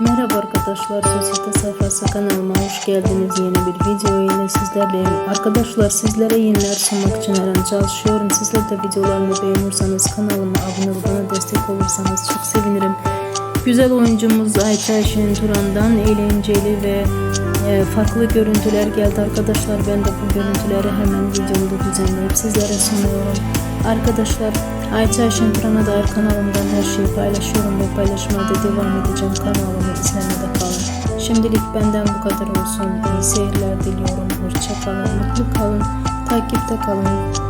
Merhaba arkadaşlar, Sosyete Sayfası kanalıma hoş geldiniz. Yeni bir video ile sizlerleyim. Arkadaşlar sizlere yeniler sunmak için her an çalışıyorum. Sizler de videolarımı beğenirseniz kanalıma abone olup bana destek olursanız çok sevinirim. Güzel oyuncumuz Ayça Şen Turan'dan eğlenceli ve farklı görüntüler geldi arkadaşlar. Ben de bu görüntüleri hemen videomda düzenleyip sizlere sunuyorum. Arkadaşlar Ayça Şen Turan'a dair kanalımdan her şeyi paylaşıyorum ve paylaşmaya da devam edeceğim. Kanalımı izlemede kalın. Şimdilik benden bu kadar olsun. İyi seyirler diliyorum. Hoşça kalın, mutlu kalın, takipte kalın.